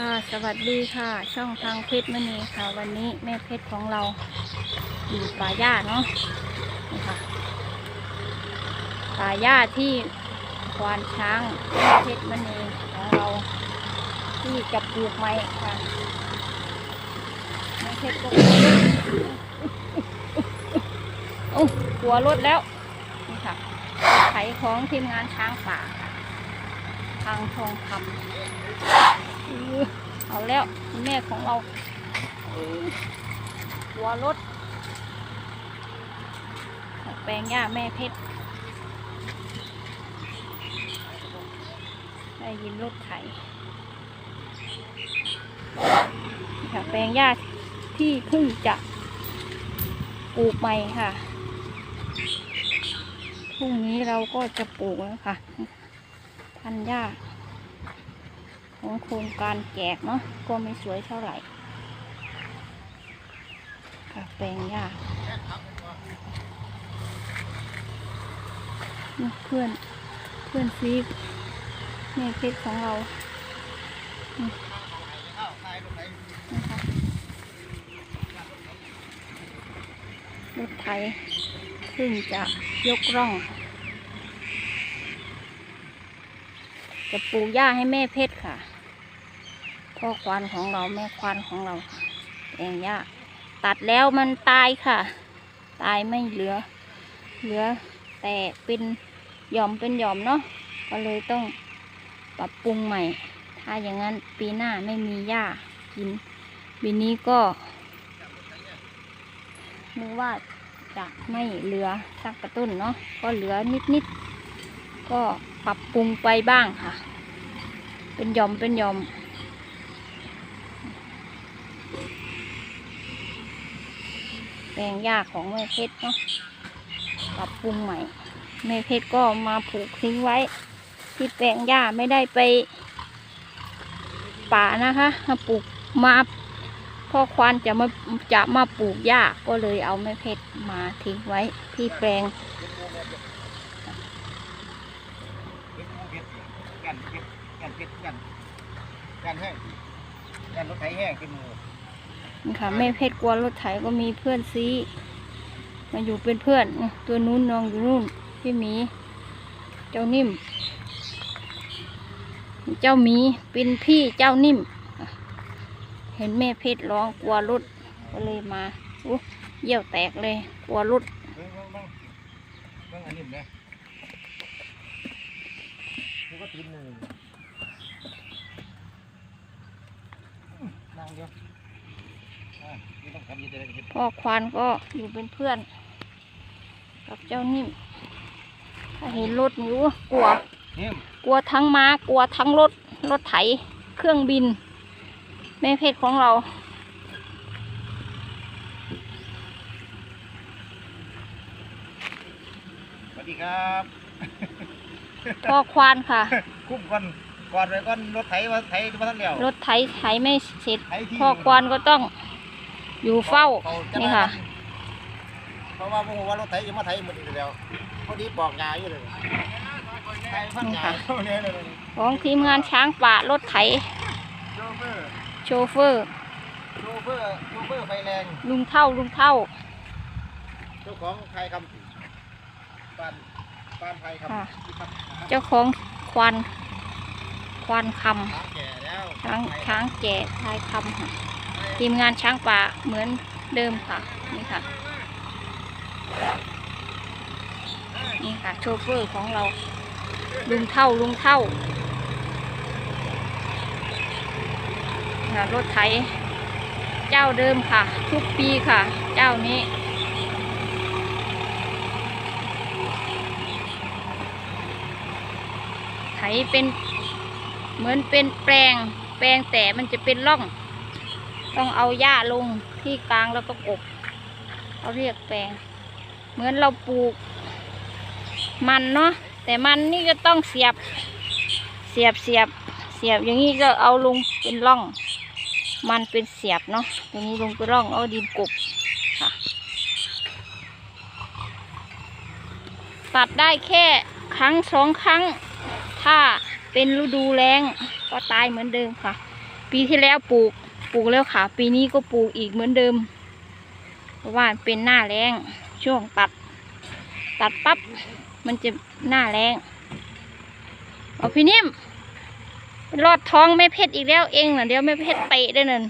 ค่ะ สวัสดีค่ะ ช่องทางเพชรมณีค่ะ วันนี้แม่เพชรของเราอยู่ป่าหญ้าเนาะนี่ค่ะป่าหญ้าที่ควานช้างแม่เพชรมณีของเรา ที่จะปลูกไม้ค่ะแม่เพชรก็โอ้กลัวรถแล้วนี่ค่ะไถของทีมงานช้างป่าทางทองคำ เอาแล้วแม่ของเราหัวรถ แปลงย่าแม่เพชร ได้ยินรถไถค่ะแปลงหญ้าที่เพิ่งจะปลูกใหม่ค่ะ พรุ่งนี้เราก็จะปลูกแล้วค่ะ พันหญ้า ของโครงการแจกเนาะก็ไม่สวยเท่าไหร่ค่ะแปลงหญ้าเพื่อนเพื่อนซีแม่เพชรของเรานี่นะคะรถไถเพิ่งจะยกร่อง จะปลูกหญ้าให้แม่เพชรค่ะ พ่อควานของเราแม่ควานของเราแปลงหญ้าตัดแล้วมันตายค่ะ ตายไม่เหลือ เหลือแต่เป็นหย่อมเป็นหย่อมเนาะก็เลยต้องปรับปรุงใหม่ ถ้าอย่างนั้นปีหน้าไม่มีหญ้ากินปีนี้ก็นึกว่าจะไม่เหลือสักกระตุ้นเนาะก็เหลือนิดๆก็ปรับปรุงไปบ้างค่ะ เป็นหย่อมเป็นหย่อม แปลงหญ้าของแม่เพชรเนาะปรับปรุงใหม่ แม่เพชรก็มาผูกทิ้งไว้ ที่แปลงหญ้าไม่ได้ไป ป่านะคะมาปลูกมาพ่อควานจะมาจะมาปลูกหญ้าก็เลยเอาแม่เพชรมาทิ้งไว้ที่แปลงกันเพชรกันเพชรกันกันแห้งกันรถไถแห้งเป็นมู นี่ค่ะแม่เพชรกลัวรถไถก็มีเพื่อนซีมาอยู่เป็นเพื่อนตัวนู้นน้องอยู่นู่นพี่หมี เจ้านิ่ม เจ้าหมีเป็นพี่เจ้านิ่ม เห็นแม่เพชรร้องกลัวรถก็เลยมาอู้เยี่ยวแตกเลยกลัวรถเบิ่งเบิ่งเบิ่งเบิ่งอันนี้นะนี่ก็ตีนหนึ่งนั่งเดียวอะ พ่อควานก็อยู่เป็นเพื่อน กับเจ้านิ่ม ถ้าเห็นรถนี่อู้กลัวนิ่มกลัวทั้งม้ากลัวทั้งรถ รถไถ เครื่องบิน แม่เพชรของเรา สวัสดีครับพ่อควานค่ะ คุ้มก่อนก่อนไว้ก่อนรถไถมาไถมาทันแล้วรถไถไถไม่เสร็จไถที่พ่อควานก็ต้อง อยู่เฝ้าขจะนี่ค่ะ เพราะว่าโมโหว่ารถไถจะมาไถหมดอีกแล้วพอดีปอกงาอยู่เลยไถพันงาเข้าเนี่ยเลยของทีมงานช้างป่ารถไถโชเฟอร์โชเฟอร์ โชเฟอร์ โชเฟอร์ไฟแรง ลุงเท่าลุงเท่า เจ้าของไทยคำปานปานไทยคำค่ะที่พัดเจ้าของควานควานคช้างแก่แล้วำช้างช้างแก่ทายคำค่ะ ทีมงานช้างป่าเหมือนเดิมค่ะ นี่ค่ะ นี่ค่ะ โชเฟอร์ของเรา ลุงเท่าลุงเท่าค่ะรถไถเจ้าเดิมค่ะ ทุกปีค่ะ เจ้านี้ไถเป็นเหมือนเป็นแปลง แปลงแต่มันจะเป็นร่อง ต้องเอาหญ้าลงที่กลางแล้วก็กบเขาเรียกแปลง เหมือนเราปลูก มันเนาะแต่มันนี่ก็ต้องเสียบ เสียบเสียบเสียบอย่างนี้ก็เอาลงเป็นร่อง มันเป็นเสียบเนาะตรงนี้ลงเป็นร่องเอาดินกบค่ะ ตัดได้แค่ครั้งสองครั้ง ถ้าเป็นฤดูแล้งก็ตายเหมือนเดิมค่ะ ปีที่แล้วปลูก ปลูกแล้วค่ะ ปีนี้ก็ปลูกอีกเหมือนเดิม เพราะว่าเป็นหน้าแรงช่วงตัด ตัดปั๊บมันจะหน้าแรงเอาพี่นิ่มรอดท้องแม่เพชรอีกแล้วเองนะเดี๋ยวแม่เพชรเตะได้นั่น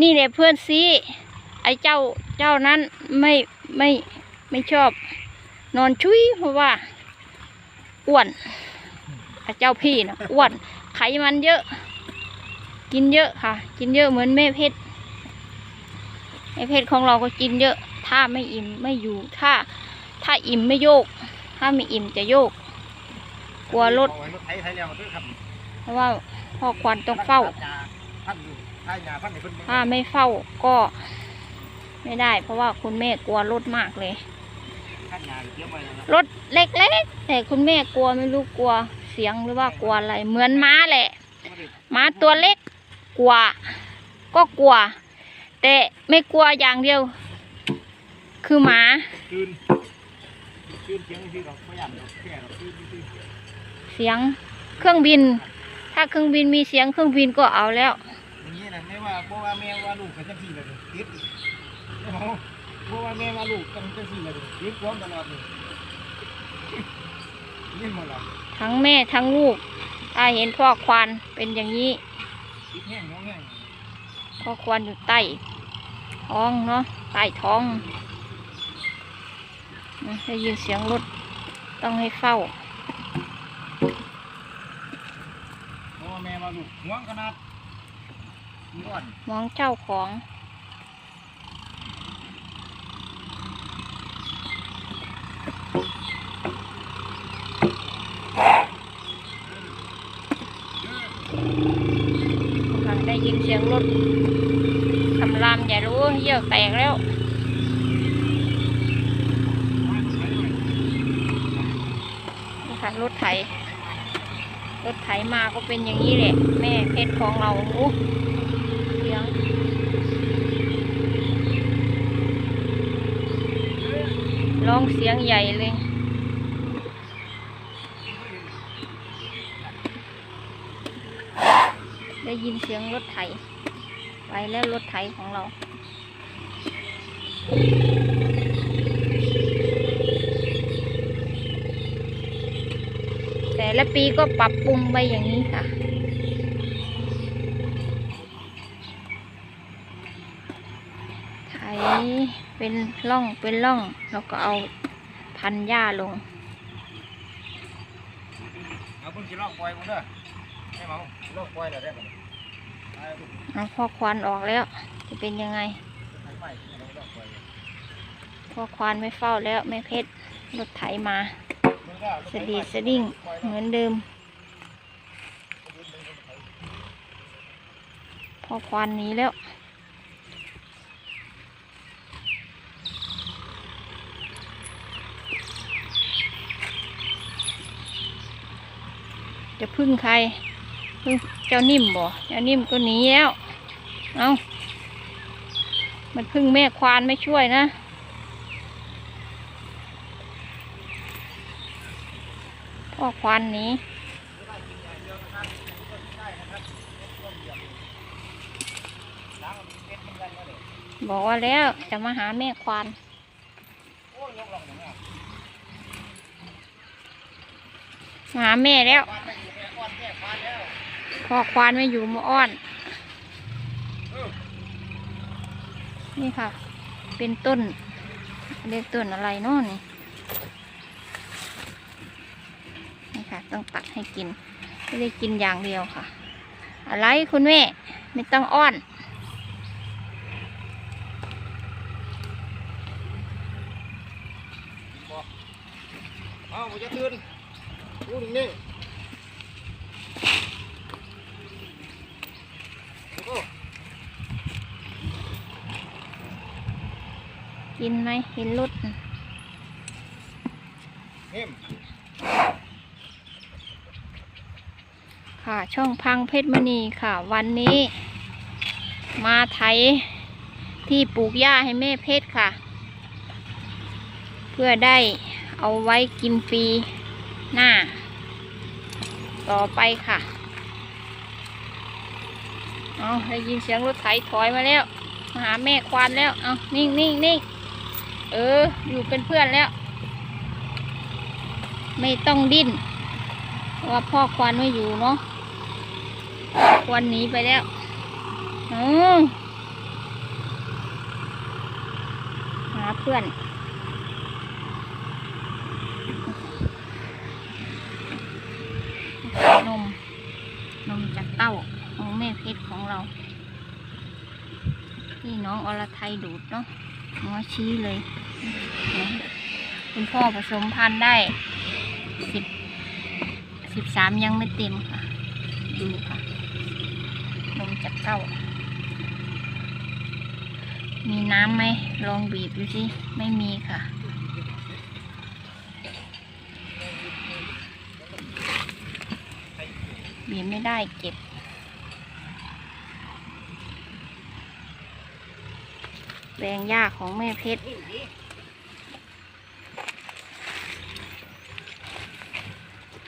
นี่แหละเพื่อนซีไอ้เจ้าเจ้านั้นไม่ไม่ไม่ชอบ นอนชุยเพราะว่าอ้วน เจ้าพี่นะอ้วนไขมันเยอะ กินเยอะค่ะ กินเยอะเหมือนแม่เพชรแม่เพชรของเราก็กินเยอะ ถ้าไม่อิ่มไม่อยู่ ถ้า ถ้าอิ่มไม่โยก ถ้าไม่อิ่มจะโยก กลัวรถเอาไว้รถไถไถแล้วด้วยครับเพราะว่าพ่อควันต้องเฝ้าพันอยู่ไถยาพันให้เพิ่นถ้าไม่เฝ้าก็ไม่ได้ เพราะว่าคุณแม่กลัวรถมากเลยพันยาเตรียมไว้แล้วนะรถเล็กๆแต่คุณแม่กลัวไม่รู้กลัวเสียงหรือว่ากลัวอะไร เหมือนม้าแหละม้าตัวเล็กกว่าก็กลัว แต่ไม่กลัวอย่างเดียว คือหมาตื่นตื่นเสียงที่เราพยายามเราแก้เราตื่นตื่นเสียงเครื่องบิน ถ้าเครื่องบินมีเสียงเครื่องบินก็เอาแล้วอย่างนี้นะไม่ว่าบ่ว่าแม่ว่าลูกกันจังซี่เลยติดโอ้โหบ่ว่าแม่ว่าลูกกันจังซี่เลยติดพร้อมตลอดเลยนี่หมดละ ทั้งแม่ทั้งลูกถ้าเห็นพ่อควานเป็นอย่างนี้ติดแห้งน้องแห้งพ่อควานอยู่ใต้ท้องเนาะใต้ท้องนะได้ยินเสียงรถต้องให้เฝ้าบ่ว่าแม่ว่าลูกห่วงขนาดร้อนมองเจ้าของ กำลังได้ยินเสียงรถทำราม อย่ารู้เยี่ยวแตกแล้วนี่ค่ะรถไถรถไถมาก็เป็นอย่างนี้แหละ แม่เพชรของเราโอ้เสียงร้องเสียงใหญ่เลยได้ยินเสียงรถไถ ไปแล้วรถไถของเรา แต่ละปีก็ปรับปรุงไปอย่างนี้ค่ะไถเป็นร่องเป็นร่องแล้วก็เอาพันหญ้าลงเอาพิ่งสิลอกปล่อยมึงเด้อให้เมาลอกปล่อยแล้วได้บ่ไปลูก เอาพอควันออกแล้ว จะเป็นยังไงพอควานไม่เฝ้าแล้วแม่เพชรรถไถมามึงก็เสดีสดิ้งเหมือนเดิม พอควานนี้แล้วจะพึ่งใคร เจ้านิ่มบ่เจ้านิ่มก็หนีแล้ว เอามันพึ่งแม่ควานไม่ช่วยนะ พ่อควานหนีบอกว่าแล้วจะมาหาแม่ควานมาหาแม่แล้ว พอควานไม่อยู่มาอ้อน นี่ค่ะ เป็นต้นเรียกต้นอะไรนาะนี่นี่ค่ะ ต้องตัดให้กิน ไม่ได้กินอย่างเดียวค่ะ อะไรคุณแม่ ไม่ต้องอ้อนเอาจะตื่นดูนิ่งโอ้ กินไหมเห็นรถน่ะนิ่มค่ะ ช่องพังเพชรมณีค่ะ วันนี้ มาไถที่ปลูกหญ้าให้แม่เพชรค่ะ เพื่อได้เอาไว้กินปีหน้า ต่อไปค่ะเอาได้ยินเสียงรถไถถอยมาแล้ว มาหาแม่ควานแล้ว เอานิ่งนิ่งนิ่ง เออ อยู่เป็นเพื่อนแล้ว ไม่ต้องดิ้นเพราะว่าพ่อควานไม่อยู่เนาะควานหนีไปแล้วอหาเพื่อนนม นมจากเต้าของแม่เพชรของเรา ที่น้องอรไทยดูดเนาะ น้อชี้เลย คุณพ่อผสมพันธุ์ได้สิบสิบสามยังไม่เต็มค่ะ ดูค่ะนมจากเต้า มีน้ำไหม ลองบีบดูสิ ไม่มีค่ะบีบไม่ได้เก็บ แปลงหญ้าของแม่เพชร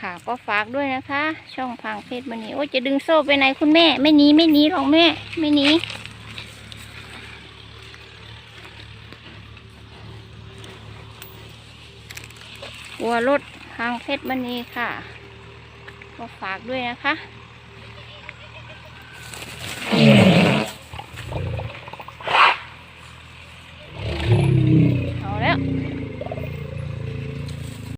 ค่ะก็ฝากด้วยนะคะ ช่องพังเพชรมันนี่โอ้จะดึงโซ่ไปไหนคุณแม่ ไม่หนีไม่หนีหรอกแม่ ไม่หนีกลัวรถทางเพชรมณีค่ะ ก็ฝากด้วยนะคะ